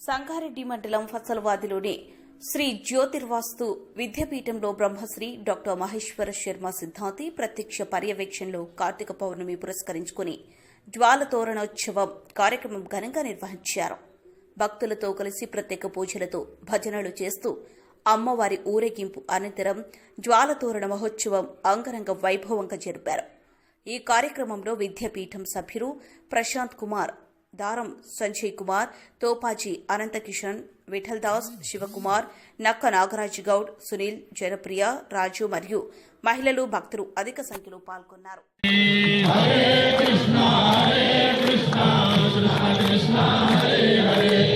సంగారెడ్డి మండలం ఫసల్వాదిలోని శ్రీ జ్యోతిర్వాస్తు విద్యాపీఠంలో బ్రహ్మశ్రీ డాక్టర్ మహేశ్వర శర్మ సిద్ధాంతి ప్రత్యక్ష పర్యవేక్షణలో కార్తీక పౌర్ణమి పురస్కరించుకుని జ్వాలతోరణోత్సవం కార్యక్రమం ఘనంగా నిర్వహించారు. భక్తులతో కలిసి ప్రత్యేక పూజలతో భజనలు చేస్తూ అమ్మవారి ఊరేగింపు అనంతరం జ్వాలతోరణ మహోత్సవం అంగరంగ వైభవంగా జరిపారు. ఈ కార్యక్రమంలో విద్యాపీఠం సభ్యులు ప్రశాంత్ కుమార్ దారం సంజయ్ కుమార్ తోపాజీ అనంతకిషన్ విఠల్ దాస్ శివకుమార్ నక్క నాగరాజ్ గౌడ్ సునీల్ జనప్రియ రాజు మరియు మహిళలు భక్తులు అధిక సంఖ్యలో పాల్గొన్నారు. అవధూత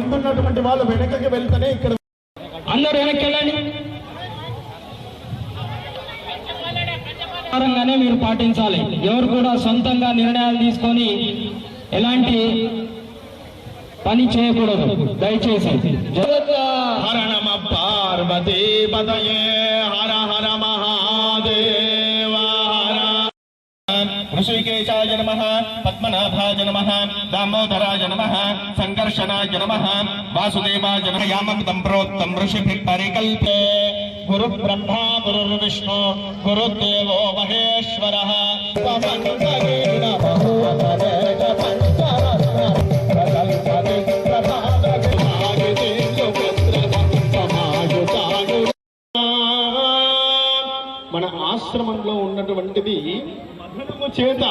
ముందున్నటువంటి వాళ్ళు వెనకకి వెళ్తేనే ఇక్కడ అందరూ వెనక్కి వెళ్ళండి. ప్రకారంగానే మీరు పాటించాలి. ఎవరు కూడా సొంతంగా నిర్ణయాలు తీసుకొని ఎలాంటి పని చేయకూడదు. దయచేసి. హర పార్వతీ పదయే ऋषिकेशाय नमः, पद्मनाभाय नमः, दामोदराय नमः सङ्कर्षणाय नमः, वासुदेवाय नमः यामकृतं प्रोक्तं ऋषिभिः परिकल्पे विष्णु गुरु देवो महेश्वरः। ఆశ్రమంలో ఉన్నటువంటిది మధురము చేత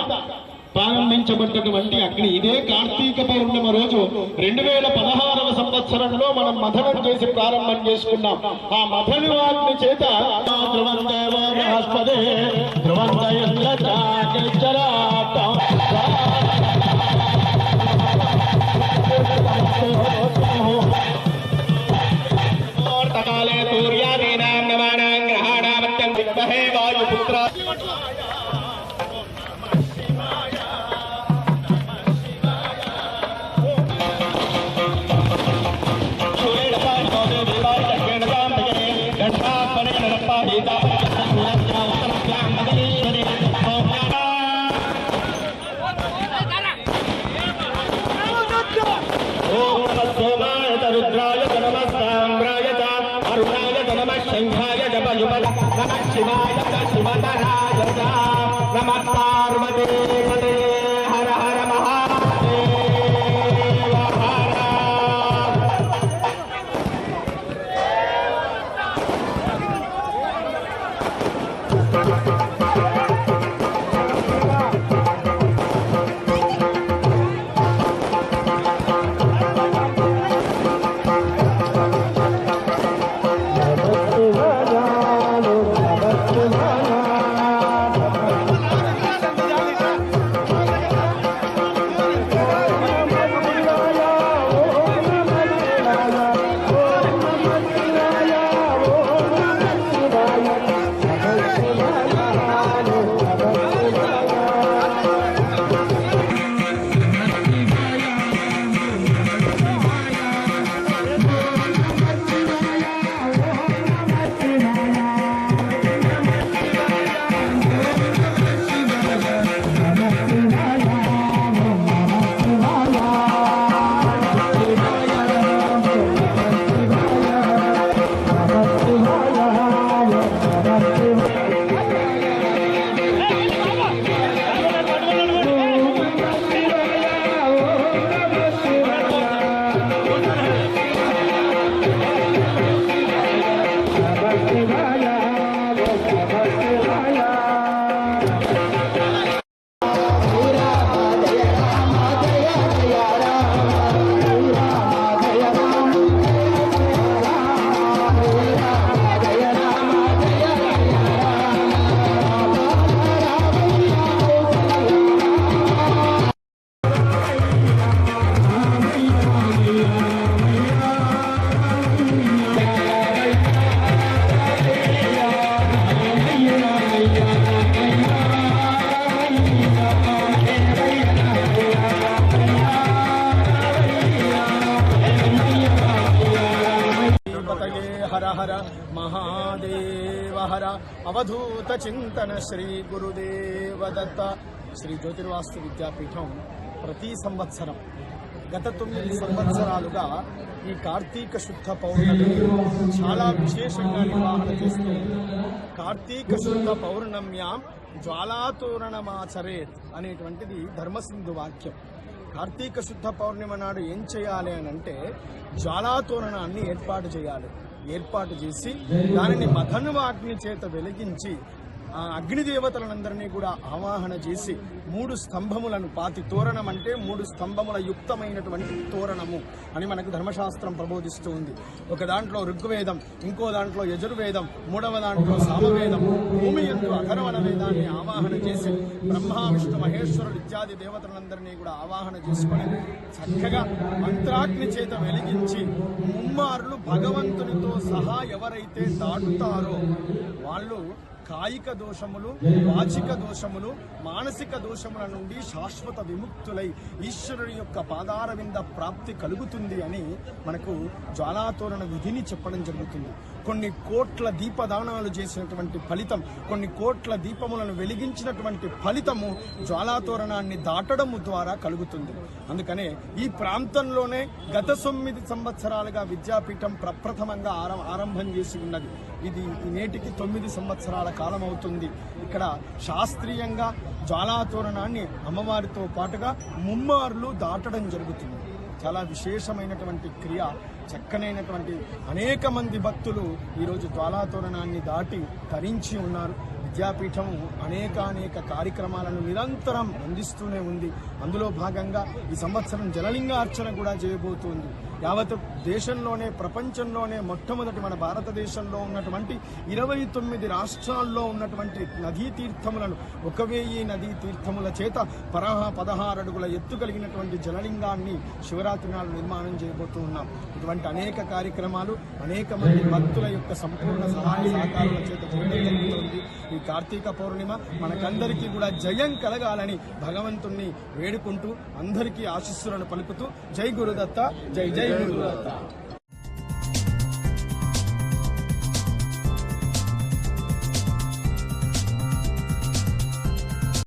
ప్రారంభించబడ్డటువంటి అగ్ని. ఇదే కార్తీక పౌర్ణమ రోజు. రెండు వేల పదహారవ సంవత్సరంలో మనం మథనం చేసి ప్రారంభం చేసుకున్నాం. ఆ మథను అగ్ని చేత ధ్రువం బృహస్పదే 完蛋。హర మహాదేవ హర అవధూత చింతన శ్రీ గురుదేవదత్త శ్రీ జ్యోతిర్వాస్తు విద్యాపీఠం ప్రతి సంవత్సరం గత తొమ్మిది సంవత్సరాలుగా ఈ కార్తీక శుద్ధ పౌర్ణమి చాలా విశేషంగా నిర్వహణ చేస్తూ కార్తీక శుద్ధ పౌర్ణమ్యాం జ్వాలాతోరణమాచరేత్ అనేటువంటిది ధర్మసింధు వాక్యం. కార్తీక శుద్ధ పౌర్ణిమ నాడు ఏం చేయాలి అని అంటే జ్వాలాతోరణాన్ని ఏర్పాటు చేయాలి. ఏర్పాటు చేసి దానిని మధనువాగ్ని చేత వెలిగించి ఆ అగ్ని దేవతలందరినీ కూడా ఆవాహన చేసి మూడు స్తంభములను పాతి తోరణం అంటే మూడు స్తంభముల యుక్తమైనటువంటి తోరణము అని మనకు ధర్మశాస్త్రం ప్రబోధిస్తూ ఉంది. ఒక దాంట్లో ఋగ్వేదం ఇంకో దాంట్లో యజుర్వేదం మూడవ దాంట్లో సామవేదం భూమి ఎందు అధర్వణ వేదాన్ని ఆవాహన చేసి బ్రహ్మ విష్ణు మహేశ్వరుడు ఇత్యాది దేవతలందరినీ కూడా ఆవాహన చేసుకొని చక్కగా మంత్రాగ్ని చేత వెలిగించి ముమ్మారులు భగవంతునితో సహా ఎవరైతే దాటుతారో వాళ్ళు కాయిక దోషములు వాచిక దోషములు మానసిక దోషముల నుండి శాశ్వత విముక్తులై ఈశ్వరుని యొక్క పాదార వింద ప్రాప్తి కలుగుతుంది అని మనకు జ్వాలాతోరణ విధిని చెప్పడం జరుగుతుంది. కొన్ని కోట్ల దీపదానాలు చేసినటువంటి ఫలితం కొన్ని కోట్ల దీపములను వెలిగించినటువంటి ఫలితము జ్వాలాతోరణాన్ని దాటడము ద్వారా కలుగుతుంది. అందుకనే ఈ ప్రాంతంలోనే గత తొమ్మిది సంవత్సరాలుగా విద్యాపీఠం ప్రప్రథమంగా ఆరం- ఆరంభం చేసి ఉన్నది. ఇది నేటికి తొమ్మిది సంవత్సరాల కాలం అవుతుంది. ఇక్కడ శాస్త్రీయంగా జ్వాలాతోరణాన్ని అమ్మవారితో పాటుగా ముమ్మార్లు దాటడం జరుగుతుంది. చాలా విశేషమైనటువంటి క్రియ చక్కనైనటువంటి అనేక మంది భక్తులు ఈరోజు జ్వాలాతోరణాన్ని దాటి తరించి ఉన్నారు. విద్యాపీఠము అనేక అనేక కార్యక్రమాలను నిరంతరం అందిస్తూనే ఉంది. అందులో భాగంగా ఈ సంవత్సరం జలలింగార్చన కూడా చేయబోతోంది. యావత్ దేశంలోనే ప్రపంచంలోనే మొట్టమొదటి మన భారతదేశంలో ఉన్నటువంటి ఇరవై తొమ్మిది రాష్ట్రాల్లో ఉన్నటువంటి నదీ తీర్థములను ఒక వెయ్యి నదీ తీర్థముల చేత పరహ పదహారు అడుగుల ఎత్తు కలిగినటువంటి జలలింగాన్ని శివరాత్రి నాడు నిర్మాణం చేయబోతూ ఉన్నాం. ఇటువంటి అనేక కార్యక్రమాలు అనేక మంది భక్తుల యొక్క సంపూర్ణ సహాయ సహకారాల చేత జరుగుతుంది. ఈ కార్తీక పౌర్ణిమ మనకందరికీ కూడా జయం కలగాలని భగవంతుణ్ణి వేడుకుంటూ అందరికీ ఆశీస్సులను పలుకుతూ జై గురుదత్త జై జై గురుదత్త